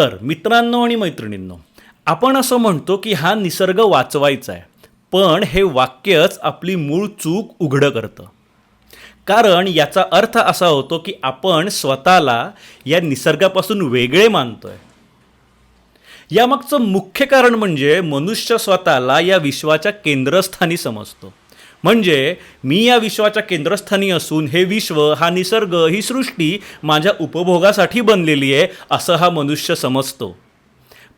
तर मित्रांनो आणि मैत्रिणींनो आपण असं म्हणतो की हा निसर्ग वाचवायचा आहे पण हे वाक्यच आपली मूळ चूक उघडं करतं. कारण याचा अर्थ असा होतो की आपण स्वतःला या निसर्गापासून वेगळे मानतोय. यामागचं मुख्य कारण म्हणजे मनुष्य स्वतःला या विश्वाच्या केंद्रस्थानी समजतो. म्हणजे मी या विश्वाच्या केंद्रस्थानी असून हे विश्व हा निसर्ग ही सृष्टी माझ्या उपभोगासाठी बनलेली आहे असं हा मनुष्य समजतो.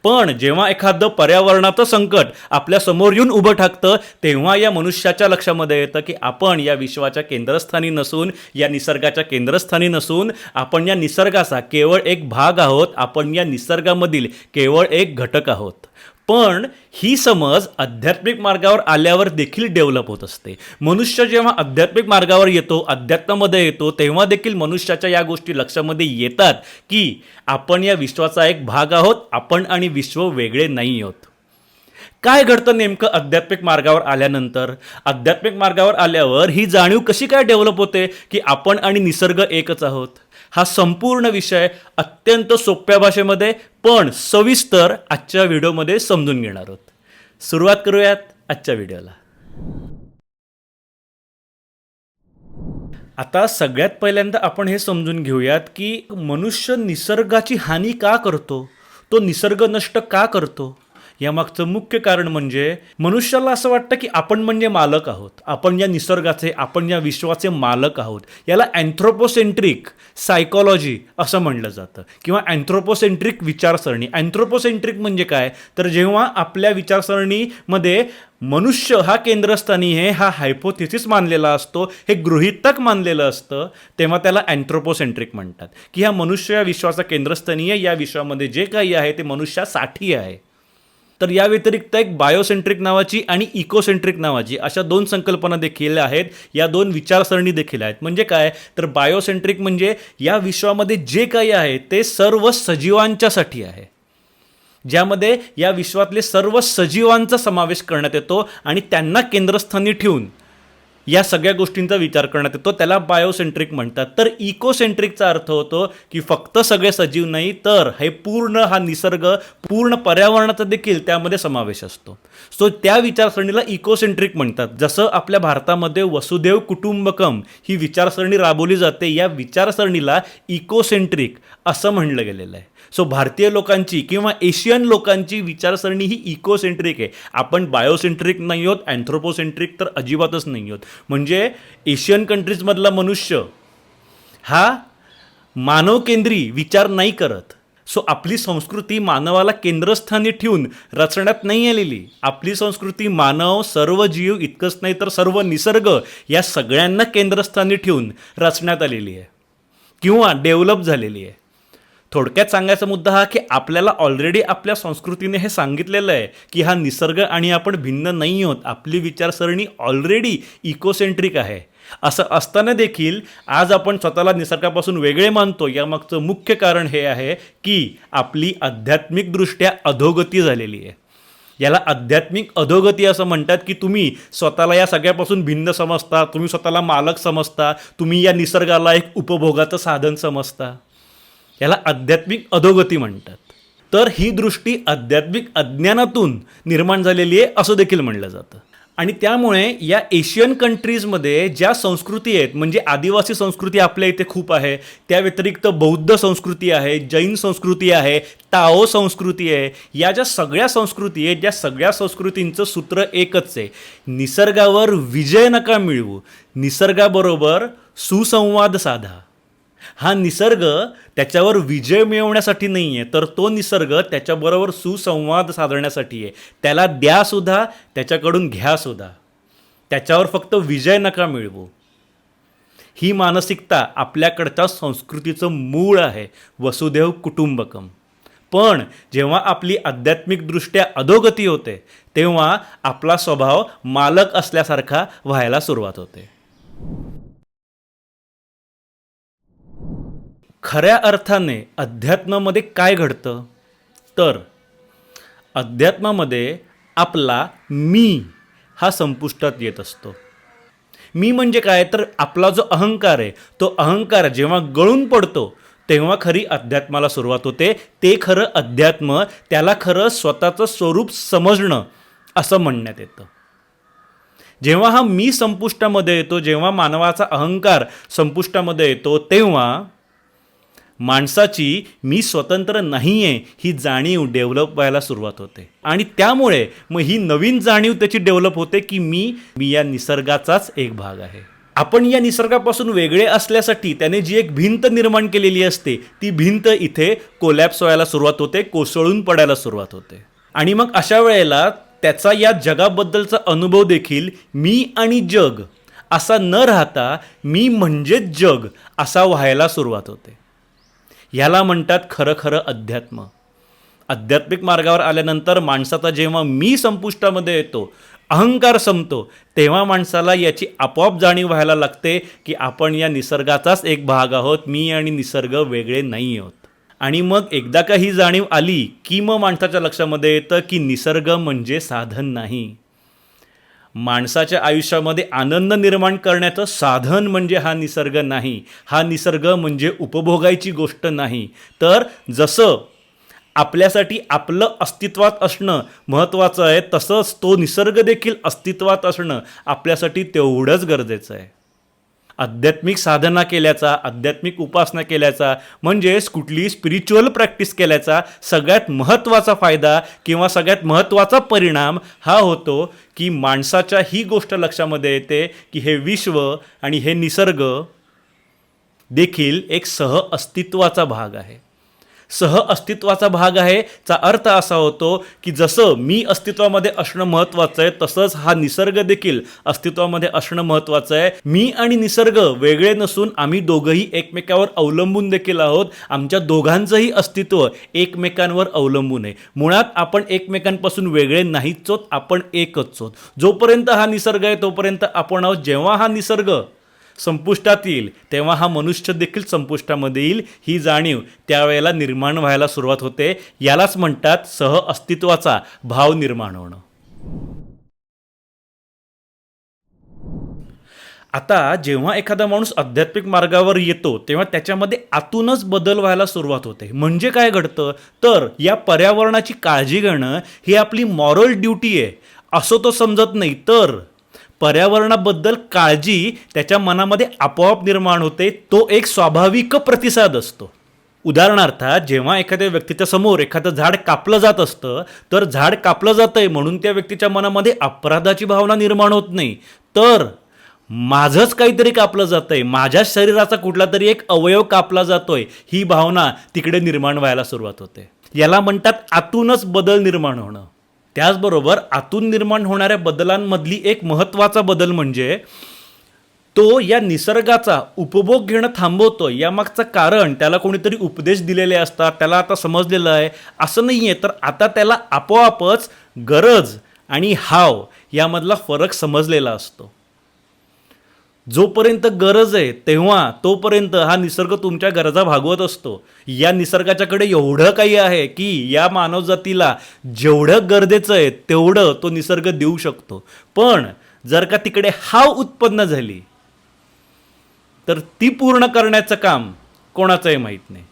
पण जेव्हा एखादं पर्यावरणाचं संकट आपल्यासमोर येऊन उभं ठाकतं तेव्हा या मनुष्याच्या लक्षामध्ये येतं की आपण या विश्वाच्या केंद्रस्थानी नसून या निसर्गाच्या केंद्रस्थानी नसून आपण या निसर्गाचा केवळ एक भाग आहोत आपण या निसर्गामधील केवळ एक घटक आहोत. पण ही समज आध्यात्मिक मार्गावर आल्यावर देखील डेव्हलप होत असते. मनुष्य जेव्हा आध्यात्मिक मार्गावर येतो अध्यात्मामध्ये येतो तेव्हा देखील मनुष्याच्या या गोष्टी लक्षामध्ये येतात की आपण या विश्वाचा एक भाग आहोत आपण आणि विश्व वेगळे नाही आहोत. काय घडतं नेमकं आध्यात्मिक मार्गावर आल्यानंतर? आध्यात्मिक मार्गावर आल्यावर ही जाणीव कशी काय डेव्हलप होते की आपण आणि निसर्ग एकच आहोत? हा संपूर्ण विषय अत्यंत सोप्या भाषेमध्ये पण सविस्तर आजच्या व्हिडिओमध्ये समजून घेणार आहोत. सुरुवात करूयात आजच्या व्हिडिओला. आता सगळ्यात पहिल्यांदा आपण हे समजून घेऊयात की मनुष्य निसर्गाची हानी का करतो? तो निसर्ग नष्ट का करतो? यामागचं मुख्य कारण म्हणजे मनुष्याला असं वाटतं की आपण म्हणजे मालक आहोत. आपण या निसर्गाचे आपण या विश्वाचे मालक आहोत. याला अँथ्रोपोसेंट्रिक सायकॉलॉजी असं म्हणलं जातं. किंवा अँथ्रोपोसेंट्रिक विचारसरणी. अँथ्रोपोसेंट्रिक म्हणजे काय? तर जेव्हा आपल्या विचारसरणीमध्ये मनुष्य हा केंद्रस्थानी आहे हा हायपोथिसिस मानलेला असतो हे गृहितक मानलेलं असतं तेव्हा त्याला अँथ्रोपोसेंट्रिक म्हणतात. की हा मनुष्य या विश्वाचा केंद्रस्थानी आहे या विश्वामध्ये जे काही आहे ते मनुष्यासाठी आहे. तर या व्यतिरिक्त एक बायोसेंट्रिक नावाची आणि इकोसेंट्रिक नावाची अशा दोन संकल्पना देखील आहेत. या दोन विचारसरणी देखील आहेत. म्हणजे काय? तर बायोसेंट्रिक म्हणजे या विश्वामध्ये जे काही आहे ते सर्व सजीवांच्यासाठी आहे. ज्यामध्ये या विश्वातले सर्व सजीवांचा समावेश करण्यात येतो आणि त्यांना केंद्रस्थानी ठेवून या सगळ्या गोष्टींचा विचार करण्यात येतो. त्याला बायोसेंट्रिक म्हणतात. तर इकोसेंट्रिकचा अर्थ होतो की फक्त सगळे सजीव नाही तर हे पूर्ण हा निसर्ग पूर्ण पर्यावरणाचा देखील त्यामध्ये समावेश असतो. सो त्या विचारसरणीला इकोसेंट्रिक म्हणतात. जसं आपल्या भारतामध्ये वसुदेव कुटुंबकम ही विचारसरणी राबवली जाते या विचारसरणीला इकोसेंट्रिक असं म्हणलं गेलेलं आहे. सो भारतीय लोकांची किंवा एशियन लोकांची विचारसरणी ही इकोसेंट्रिक आहे. आपण बायोसेंट्रिक नाही आहोत अँथ्रोपोसेंट्रिक तर अजिबातच नाही आहोत. म्हणजे एशियन कंट्रीजमधला मनुष्य हा मानवकेंद्री विचार नाही करत. सो आपली संस्कृती मानवाला केंद्रस्थानी ठेवून रचण्यात नाही आलेली. आपली संस्कृती मानव सर्व जीव इतकंच नाही तर सर्व निसर्ग या सगळ्यांना केंद्रस्थानी ठेवून रचण्यात आलेली आहे. किंवा डेव्हलप झालेली आहे. थोडक्यात सांगायचा मुद्दा हा की आपल्याला ऑलरेडी आपल्या संस्कृतीने हे सांगितलेलं आहे की हा निसर्ग आणि आपण भिन्न नाही आहोत. आपली विचारसरणी ऑलरेडी इकोसेंट्रिक आहे. असं असताना देखील आज आपण स्वतःला निसर्गापासून वेगळे मानतो. यामागचं मुख्य कारण हे आहे की आपली आध्यात्मिकदृष्ट्या अधोगती झालेली आहे. याला आध्यात्मिक अधोगती असं म्हणतात की तुम्ही स्वतःला या सगळ्यापासून भिन्न समजता तुम्ही स्वतःला मालक समजता तुम्ही या निसर्गाला एक उपभोगाचं साधन समजता. याला आध्यात्मिक अधोगती म्हणतात. तर ही दृष्टी आध्यात्मिक अज्ञानातून निर्माण झालेली आहे असं देखील म्हणलं जातं. आणि त्यामुळे या एशियन कंट्रीजमध्ये ज्या संस्कृती आहेत म्हणजे आदिवासी संस्कृती आपल्या इथे खूप आहे त्या व्यतिरिक्त बौद्ध संस्कृती आहे जैन संस्कृती आहे ताओ संस्कृती आहे या ज्या सगळ्या संस्कृती आहेत ज्या सगळ्या संस्कृतींचं सूत्र एकच आहे. निसर्गावर विजय नका मिळवू निसर्गाबरोबर सुसंवाद साधा. हा निसर्ग त्याच्यावर विजय मिळवण्यासाठी नाही आहे तर तो निसर्ग त्याच्याबरोबर सुसंवाद साधण्यासाठी आहे. त्याला द्या सुद्धा त्याच्याकडून घ्यासुद्धा त्याच्यावर फक्त विजय नका मिळवू. ही मानसिकता आपल्याकडच्या संस्कृतीचं मूळ आहे वसुदेव कुटुंबकम. पण जेव्हा आपली आध्यात्मिकदृष्ट्या अधोगती होते तेव्हा आपला स्वभाव मालक असल्यासारखा व्हायला सुरुवात होते. खऱ्या अर्थाने अध्यात्मामध्ये काय घडतं? तर अध्यात्मामध्ये आपला मी हा संपुष्टात येत असतो. मी म्हणजे काय? तर आपला जो अहंकार आहे तो अहंकार जेव्हा गळून पडतो तेव्हा खरी अध्यात्माला सुरुवात होते. ते खरं अध्यात्म त्याला खरं स्वतःचं स्वरूप समजणं असं म्हणण्यात येतं. जेव्हा हा मी संपुष्टामध्ये येतो जेव्हा मानवाचा अहंकार संपुष्टामध्ये येतो तेव्हा माणसाची मी स्वतंत्र नाही आहे ही जाणीव डेव्हलप व्हायला सुरुवात होते. आणि त्यामुळे मग ही नवीन जाणीव त्याची डेव्हलप होते की मी मी या निसर्गाचाच एक भाग आहे. आपण या निसर्गापासून वेगळे असल्यासाठी त्याने जी एक भिंत निर्माण केलेली असते ती भिंत इथे कोलॅप्स व्हायला सुरुवात होते कोसळून पडायला सुरुवात होते. आणि मग अशा वेळेला त्याचा या जगाबद्दलचा अनुभव देखील मी आणि जग असा न राहता मी म्हणजेच जग असा व्हायला सुरुवात होते. ह्याला म्हणतात खरं खरं अध्यात्म. आध्यात्मिक मार्गावर आल्यानंतर माणसाचा जेव्हा मी संपुष्टामध्ये येतो अहंकार संपतो तेव्हा माणसाला याची आपोआप जाणीव व्हायला लागते की आपण या निसर्गाचाच एक भाग आहोत मी आणि निसर्ग वेगळे नाही आहोत. आणि मग एकदा का ही जाणीव आली की मग माणसाच्या लक्षामध्ये येतं की निसर्ग म्हणजे साधन नाही. माणसाच्या आयुष्यामध्ये आनंद निर्माण करण्याचं साधन म्हणजे हा निसर्ग नाही. हा निसर्ग म्हणजे उपभोगायची गोष्ट नाही. तर जसं आपल्यासाठी आपलं अस्तित्वात असणं महत्त्वाचं आहे तसंच तो निसर्ग देखील अस्तित्वात असणं आपल्यासाठी तेवढंच गरजेचं आहे. आध्यात्मिक साधना केल्याचा आध्यात्मिक उपासना केल्याचा म्हणजेच कुठली स्पिरिच्युअल प्रॅक्टिस केल्याचा सगळ्यात महत्त्वाचा फायदा किंवा सगळ्यात महत्त्वाचा परिणाम हा होतो की माणसाच्या ही गोष्ट लक्षामध्ये येते की हे विश्व आणि हे निसर्ग देखील एक सह अस्तित्वाचा भाग आहे. सह अस्तित्वाचा भाग आहे. चा अर्थ असा होतो की जसं मी अस्तित्वामध्ये असणं महत्त्वाचं आहे तसंच हा निसर्ग देखील अस्तित्वामध्ये असणं महत्त्वाचं आहे. मी आणि निसर्ग वेगळे नसून आम्ही दोघंही एकमेकावर अवलंबून देखील आहोत. आमच्या दोघांचंही अस्तित्व एकमेकांवर अवलंबून आहे. मुळात आपण एकमेकांपासून वेगळे नाहीच आहोत आपण एकच आहोत. जोपर्यंत हा निसर्ग आहे तोपर्यंत आपण आहोत. जेव्हा हा निसर्ग संपुष्टात येईल तेव्हा हा मनुष्य देखील संपुष्टामध्ये येईल ही जाणीव त्यावेळेला निर्माण व्हायला सुरुवात होते. यालाच म्हणतात सह अस्तित्वाचा भाव निर्माण होणं. आता जेव्हा एखादा माणूस आध्यात्मिक मार्गावर येतो तेव्हा त्याच्यामध्ये आतूनच बदल व्हायला सुरुवात होते. म्हणजे काय घडतं? तर या पर्यावरणाची काळजी घेणं ही आपली मॉरल ड्युटी आहे. असं तो समजत नाही. तर पर्यावरणाबद्दल काळजी त्याच्या मनामध्ये आपोआप निर्माण होते तो एक स्वाभाविक प्रतिसाद असतो. उदाहरणार्थ जेव्हा एखाद्या व्यक्तीच्या समोर एखादं झाड कापलं जात असतं तर झाड कापलं जातंय म्हणून त्या व्यक्तीच्या मनामध्ये अपराधाची भावना निर्माण होत नाही. तर माझंच काहीतरी कापलं जातं आहे माझ्या शरीराचा कुठला तरी एक अवयव कापला जातोय ही भावना तिकडे निर्माण व्हायला सुरुवात होते. याला म्हणतात आतूनच बदल निर्माण होणं. त्याचबरोबर आतून निर्माण होणाऱ्या बदलांमधली एक महत्त्वाचा बदल म्हणजे तो या निसर्गाचा उपभोग घेणं थांबवतो. यामागचं कारण त्याला कोणीतरी उपदेश दिलेले असतात त्याला आता समजलेलं आहे. असं नाही आहे तर आता त्याला आपोआपच गरज आणि हाव यामधला फरक समजलेला असतो. जोपर्यंत गरज आहे तेव्हा तोपर्यंत हा निसर्ग तुमच्या गरजा भागवत असतो. या निसर्गाच्याकडे एवढं काही आहे की या मानवजातीला जेवढं गरजेचं आहे तेवढं तो निसर्ग देऊ शकतो. पण जर का तिकडे हाव उत्पन्न झाली तर ती पूर्ण करण्याचं काम कोणाचंही माहीत नाही.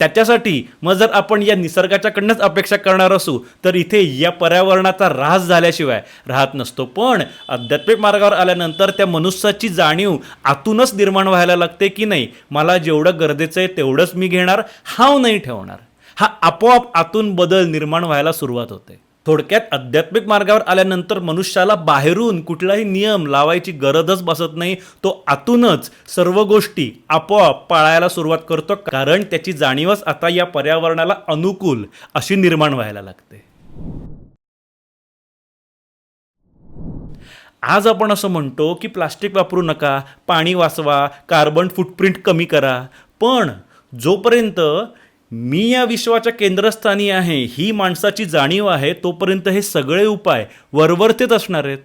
त्याच्यासाठी मग जर आपण या निसर्गाच्याकडनंच अपेक्षा करणार असू तर इथे या पर्यावरणाचा ऱ्हास झाल्याशिवाय राहत नसतो. पण आध्यात्मिक मार्गावर आल्यानंतर त्या मनुष्याची जाणीव आतूनच निर्माण व्हायला लागते की नाही मला जेवढं गरजेचं आहे तेवढंच मी घेणार हाव नाही ठेवणार. हा आपोआप आतून बदल निर्माण व्हायला सुरुवात होते. थोडक्यात आध्यात्मिक मार्गावर आल्यानंतर मनुष्याला बाहेरून कुठलाही नियम लावायची गरजच बसत नाही. तो आतूनच सर्व गोष्टी आपोआप पाळायला सुरुवात करतो. कारण त्याची जाणीवच आता या पर्यावरणाला अनुकूल अशी निर्माण व्हायला लागते. आज आपण असं म्हणतो की प्लास्टिक वापरू नका पाणी वाचवा कार्बन फुटप्रिंट कमी करा. पण जोपर्यंत मी या विश्वाच्या केंद्रस्थानी आहे ही माणसाची जाणीव आहे तोपर्यंत हे सगळे उपाय वरवरतेच असणार आहेत.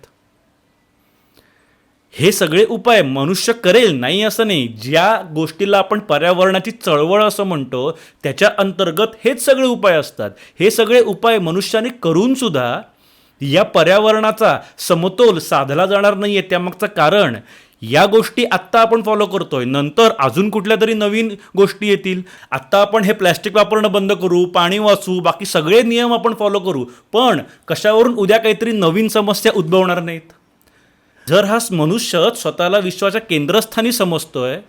हे सगळे उपाय मनुष्य करेल नाही असं नाही. ज्या गोष्टीला आपण पर्यावरणाची चळवळ असं म्हणतो त्याच्या अंतर्गत हेच सगळे उपाय असतात. हे सगळे उपाय मनुष्याने करून सुद्धा या पर्यावरणाचा समतोल साधला जाणार नाही आहे त्यामागचं कारण या गोष्टी आत्ता आपण फॉलो करतोय. नंतर अजून कुठल्या तरी नवीन गोष्टी येतील. आत्ता आपण हे प्लॅस्टिक वापरणं बंद करू पाणी वाचू बाकी सगळे नियम आपण फॉलो करू. पण कशावरून उद्या काहीतरी नवीन समस्या उद्भवणार नाहीत? जर हा मनुष्य स्वतःला विश्वाच्या केंद्रस्थानी समजतोय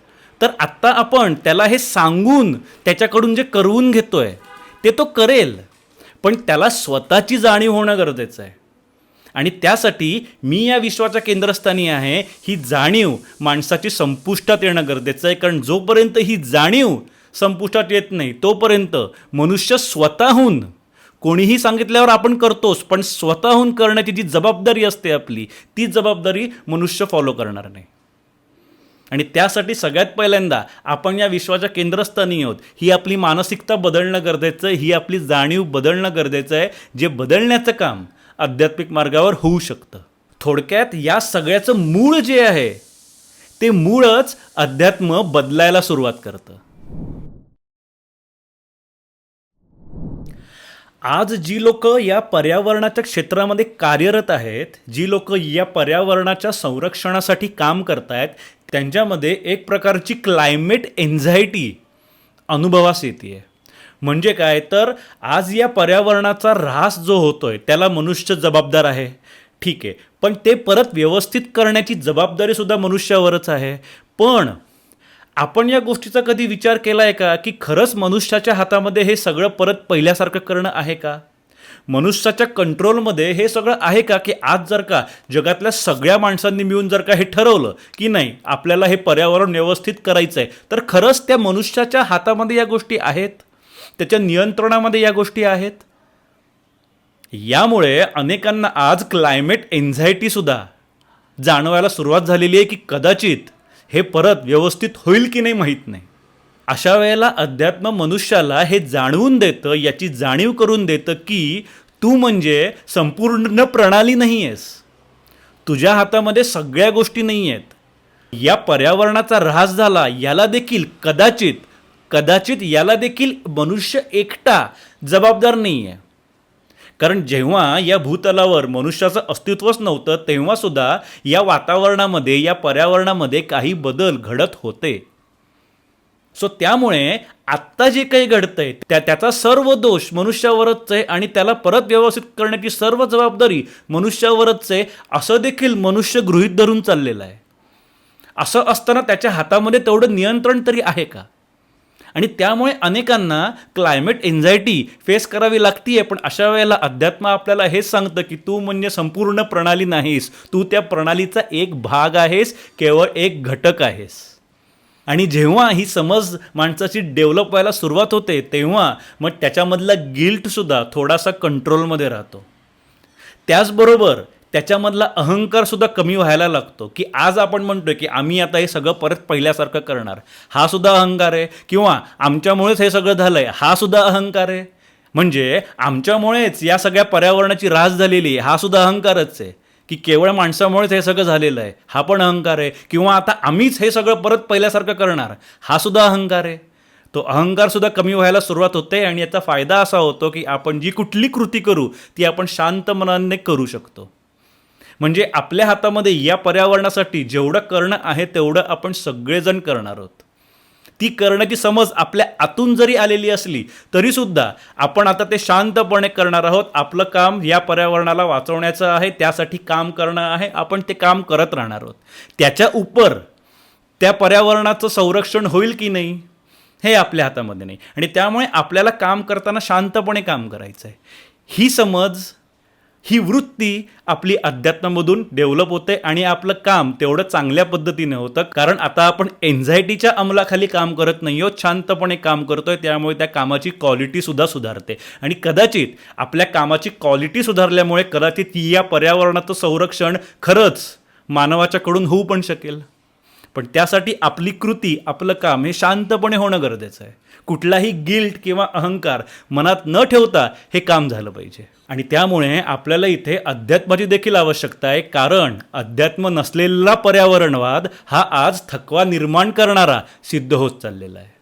तर आत्ता आपण त्याला हे सांगून त्याच्याकडून जे करवून घेतोय ते तो करेल. पण त्याला स्वतःची जाणीव होणं गरजेचं आहे. आणि त्यासाठी मी या विश्वाच्या केंद्रस्थानी आहे ही जाणीव माणसाची संपुष्टात येणं गरजेचं आहे कारण जोपर्यंत ही जाणीव संपुष्टात येत नाही तोपर्यंत मनुष्य स्वतःहून कोणीही सांगितल्यावर आपण करतोच पण स्वतःहून करण्याची जी जबाबदारी असते आपली ती जबाबदारी मनुष्य फॉलो करणार नाही. आणि त्यासाठी सगळ्यात पहिल्यांदा आपण या विश्वाच्या केंद्रस्थानी आहोत ही आपली मानसिकता बदलणं गरजेचं आहे ही आपली जाणीव बदलणं गरजेचं आहे जे बदलण्याचं काम आध्यात्मिक मार्गावर होऊ शकतं. थोडक्यात या सगळ्याचं मूळ जे आहे ते मूळच अध्यात्म बदलायला सुरुवात करतं. आज जी लोक या पर्यावरणाच्या क्षेत्रामध्ये कार्यरत आहेत जी लोक या पर्यावरणाच्या संरक्षणासाठी काम करतायत त्यांच्यामध्ये एक प्रकारची क्लायमेट एन्झायटी अनुभवास येते आहे म्हणजे काय? तर आज या पर्यावरणाचा ऱ्हास जो होतोय त्याला मनुष्य जबाबदार आहे. ठीक आहे. पण ते परत व्यवस्थित करण्याची जबाबदारीसुद्धा मनुष्यावरच आहे. पण आपण या गोष्टीचा कधी विचार केला आहे का? की खरंच मनुष्याच्या हातामध्ये हे सगळं परत पहिल्यासारखं करणं आहे का? मनुष्याच्या कंट्रोलमध्ये हे सगळं आहे का? की आज जर का जगातल्या सगळ्या माणसांनी मिळून जर का हे ठरवलं की नाही आपल्याला हे पर्यावरण व्यवस्थित करायचं आहे तर खरंच त्या मनुष्याच्या हातामध्ये या गोष्टी आहेत? त्याच्या नियंत्रणामध्ये या गोष्टी आहेत. यामुळे अनेकांना आज क्लायमेट एन्झायटीसुद्धा जाणवायला सुरुवात झालेली आहे की कदाचित हे परत व्यवस्थित होईल की नाही माहीत नाही. अशा वेळेला अध्यात्म मनुष्याला हे जाणवून देतं याची जाणीव करून देतं की तू म्हणजे संपूर्ण प्रणाली नाही आहेस. तुझ्या हातामध्ये सगळ्या गोष्टी नाही आहेत. या पर्यावरणाचा ऱ्हास झाला याला देखील कदाचित कदाचित याला देखील मनुष्य एकटा जबाबदार नाही आहे कारण जेव्हा या भूतलावर मनुष्याचं अस्तित्वच नव्हतं तेव्हासुद्धा या वातावरणामध्ये या पर्यावरणामध्ये काही बदल घडत होते. सो त्यामुळे आत्ता जे काही घडतंय त्या त्याचा सर्व दोष मनुष्यावरच आहे आणि त्याला परत व्यवस्थित करण्याची सर्व जबाबदारी मनुष्यावरच आहे असं देखील मनुष्य गृहीत धरून चाललेलं आहे. असं असताना त्याच्या हातामध्ये तेवढं नियंत्रण तरी आहे का? आणि त्यामुळे अनेकांना क्लायमेट एन्झायटी फेस करावी लागतीये. पण अशा वेळेला अध्यात्म आपल्याला हेच सांगतं की तू म्हणजे संपूर्ण प्रणाली नाहीस. तू त्या प्रणालीचा एक भाग आहेस केवळ एक घटक आहेस. आणि जेव्हा ही समज माणसाची डेव्हलप व्हायला सुरुवात होते तेव्हा मग त्याच्यामधला गिल्टसुद्धा थोडासा कंट्रोलमध्ये राहतो. त्याचबरोबर त्याच्यामधला अहंकार सुद्धा कमी व्हायला लागतो की आज आपण म्हणतोय की आम्ही आता हे सगळं परत पहिल्यासारखं करणार. हा सुद्धा अहंकार आहे. किंवा आमच्यामुळेच हे सगळं झालं आहे हा सुद्धा अहंकार आहे. म्हणजे आमच्यामुळेच या सगळ्या पर्यावरणाची रास झालेली आहे हा सुद्धा अहंकारच आहे. की केवळ माणसामुळेच हे सगळं झालेलं आहे हा पण अहंकार आहे. किंवा आता आम्हीच हे सगळं परत पहिल्यासारखं करणार हा सुद्धा अहंकार आहे. तो अहंकार सुद्धा कमी व्हायला सुरुवात होते आणि याचा फायदा असा होतो की आपण जी कुठली कृती करू ती आपण शांत मनाने करू शकतो. म्हणजे आपल्या हातामध्ये या पर्यावरणासाठी जेवढं करणं आहे तेवढं आपण सगळेजण करणार आहोत. ती करण्याची समज आपल्या आतून जरी आलेली असली तरीसुद्धा आपण आता ते शांतपणे करणार आहोत. आपलं काम या पर्यावरणाला वाचवण्याचं आहे त्यासाठी काम करणं आहे आपण ते काम करत राहणार आहोत. त्याच्या उपर त्या पर्यावरणाचं संरक्षण होईल की नाही हे आपल्या हातामध्ये नाही. आणि त्यामुळे आपल्याला काम करताना शांतपणे काम करायचं आहे ही समज ही वृत्ती आपली अध्यात्मामधून डेव्हलप होते आणि आपलं काम तेवढं चांगल्या पद्धतीने होतं. कारण आता आपण एन्झायटीच्या अंमलाखाली काम करत नाही आहोत शांतपणे काम करतोय त्यामुळे त्या कामाची क्वालिटी सुद्धा सुधारते. आणि कदाचित आपल्या कामाची क्वालिटी सुधारल्यामुळे कदाचित या पर्यावरणाचं संरक्षण खरंच मानवाच्याकडून होऊ पण शकेल. पण त्यासाठी आपली कृती आपलं काम हे शांतपणे होणं गरजेचं आहे. कुठलाही गिल्ट किंवा अहंकार मनात न ठेवता हे काम झालं पाहिजे. आणि त्यामुळे आपल्याला इथे अध्यात्माची देखील आवश्यकता आहे. कारण अध्यात्म नसलेला पर्यावरणवाद हा आज थकवा निर्माण करणारा सिद्ध होत चाललेला आहे.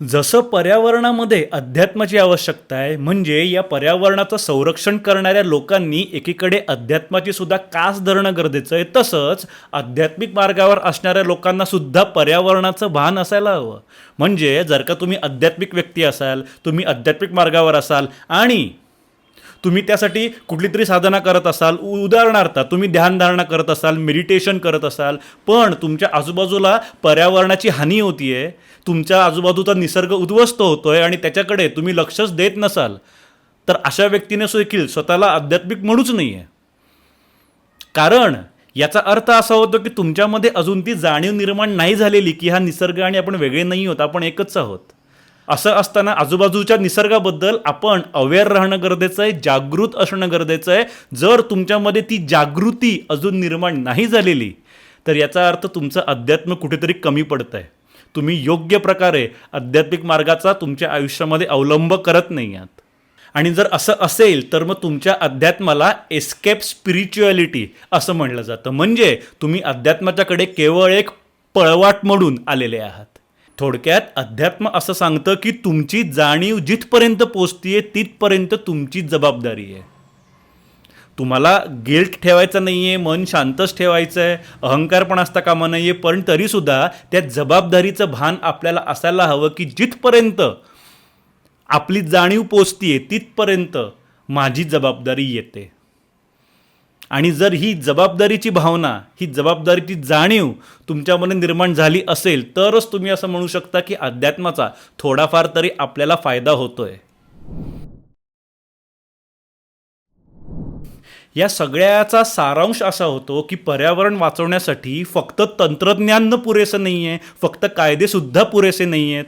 जसं पर्यावरणामध्ये अध्यात्माची आवश्यकता आहे म्हणजे या पर्यावरणाचं संरक्षण करणाऱ्या लोकांनी एकीकडे अध्यात्माची सुद्धा कास धरणं गरजेचं आहे तसंच आध्यात्मिक मार्गावर असणाऱ्या लोकांना सुद्धा पर्यावरणाचं भान असायला हवं. म्हणजे जर का तुम्ही आध्यात्मिक व्यक्ती असाल तुम्ही आध्यात्मिक मार्गावर असाल आणि तुम्ही त्यासाठी कुठली तरी साधना करत असाल. उ- उदाहरणार्थ तुम्ही ध्यानधारणा करत असाल मेडिटेशन करत असाल पण तुमच्या आजूबाजूला पर्यावरणाची हानी होतीये तुमच्या आजूबाजूचा निसर्ग उद्ध्वस्त होतोय आणि त्याच्याकडे तुम्ही लक्षच देत नसाल तर अशा व्यक्तीने देखील स्वतःला आध्यात्मिक म्हणूच नाही आहे कारण याचा अर्थ असा होतो की तुमच्यामध्ये अजून ती जाणीव निर्माण नाही झालेली की हा निसर्ग आणि आपण वेगळे नाही होत आपण एकच आहोत. असं असताना आजूबाजूच्या निसर्गाबद्दल आपण अवेअर राहणं गरजेचं आहे जागृत असणं गरजेचं आहे. जर तुमच्यामध्ये ती जागृती अजून निर्माण नाही झालेली तर याचा अर्थ तुमचं अध्यात्म कुठेतरी कमी पडतं आहे तुम्ही योग्य प्रकारे आध्यात्मिक मार्गाचा तुमच्या आयुष्यामध्ये अवलंब करत नाही आहात. आणि जर असं असेल तर मग तुमच्या अध्यात्माला एस्केप स्पिरिच्युअलिटी असं म्हणलं जातं. म्हणजे तुम्ही अध्यात्माच्याकडे केवळ एक पळवाट म्हणून आलेले आहात. थोडक्यात अध्यात्म असं सांगतं की तुमची जाणीव जिथपर्यंत पोचतीये तिथपर्यंत तुमची जबाबदारी आहे. तुम्हाला गिल्ट ठेवायचं नाही आहे मन शांतच ठेवायचं आहे अहंकार पण असता कामा नाही आहे पण तरीसुद्धा त्या जबाबदारीचं भान आपल्याला असायला हवं की जिथपर्यंत आपली जाणीव पोचतीये तिथपर्यंत माझी जबाबदारी येते. आणि जर ही जबाबदारीची भावना ही जबाबदारीची जाणीव तुमच्यामध्ये निर्माण झाली असेल तरच तुम्ही असं म्हणू शकता की अध्यात्माचा थोडाफार तरी आपल्याला फायदा होतोय. या सगळ्याचा सारांश असा होतो की पर्यावरण वाचवण्यासाठी फक्त तंत्रज्ञान पुरेसं नाही आहे फक्त कायदेसुद्धा पुरेसे नाही आहेत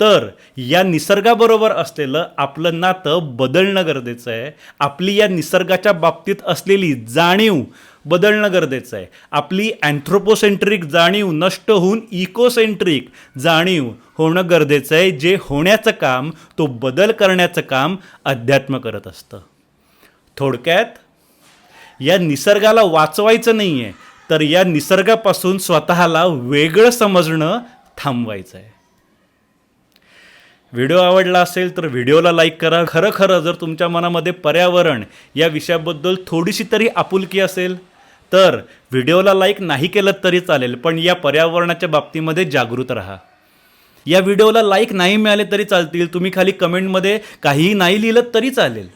तर या निसर्गाबरोबर असलेलं आपलं नातं बदलणं गरजेचं आहे. आपली या निसर्गाच्या बाबतीत असलेली जाणीव बदलणं गरजेचं आहे. आपली अँथ्रोपोसेंट्रिक जाणीव नष्ट होऊन इकोसेंट्रिक जाणीव होणं गरजेचं आहे. जे होण्याचं काम तो बदल करण्याचं काम अध्यात्म करत असतं. थोडक्यात या निसर्गाला वाचवायचं नाही आहे तर या निसर्गापासून स्वतःला वेगळं समजणं थांबवायचं आहे. व्हिडिओ आवडला असेल तर व्हिडिओला लाईक करा. खरं खरं जर तुमच्या मनामध्ये पर्यावरण या विषयाबद्दल थोडीशी तरी आपुलकी असेल तर व्हिडिओला लाईक नाही केलं तरी चालेल पण या पर्यावरणाच्या बाबतीमध्ये जागृत राहा. या व्हिडिओला लाईक नाही मिळाले तरी चालतील. तुम्ही खाली कमेंटमध्ये काहीही नाही लिहिलं तरी चालेल.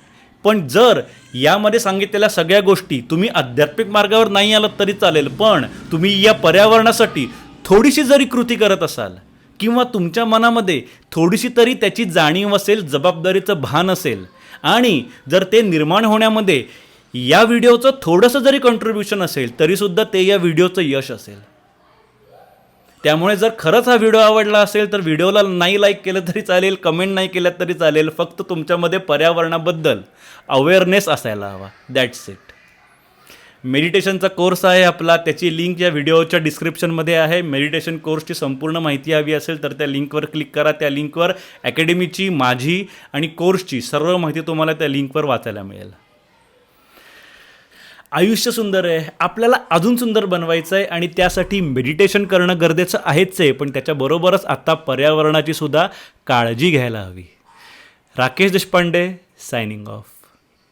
पण जर यामध्ये सांगितलेल्या सगळ्या गोष्टी तुम्ही आध्यात्मिक मार्गावर नाही आलात तरी चालेल पण तुम्ही या पर्यावरणासाठी थोडीशी जरी कृती करत असाल किंवा तुमच्या मनामध्ये थोडीशी तरी त्याची जाणीव असेल जबाबदारीचं भान असेल. आणि जर ते निर्माण होण्यामध्ये या व्हिडिओचं थोडंसं जरी कॉन्ट्रीब्युशन असेल तरीसुद्धा ते या व्हिडिओचं यश असेल. त्यामुळे जर खरंच हा व्हिडिओ आवडला असेल तर व्हिडिओला नाही लाईक केलं तरी चालेल कमेंट नाही केलं तरी चालेल फक्त तुमच्यामध्ये पर्यावरणाबद्दल अवेअरनेस असायला हवा. दॅट्स इट मेडिटेशनचा कोर्स आहे आपला. त्याची लिंक या व्हिडिओच्या डिस्क्रिप्शनमध्ये आहे. मेडिटेशन कोर्सची संपूर्ण माहिती हवी असेल तर त्या लिंकवर क्लिक करा. त्या लिंकवर अकॅडमीची माझी आणि कोर्सची सर्व माहिती तुम्हाला त्या लिंकवर वाचायला मिळेल. आयुष्य सुंदर आहे. आपल्याला अजून सुंदर बनवायचं आहे आणि त्यासाठी मेडिटेशन करणं गरजेचं आहेच आहे पण त्याच्याबरोबरच आत्ता पर्यावरणाची सुद्धा काळजी घ्यायला हवी. Rakesh Deshpande signing off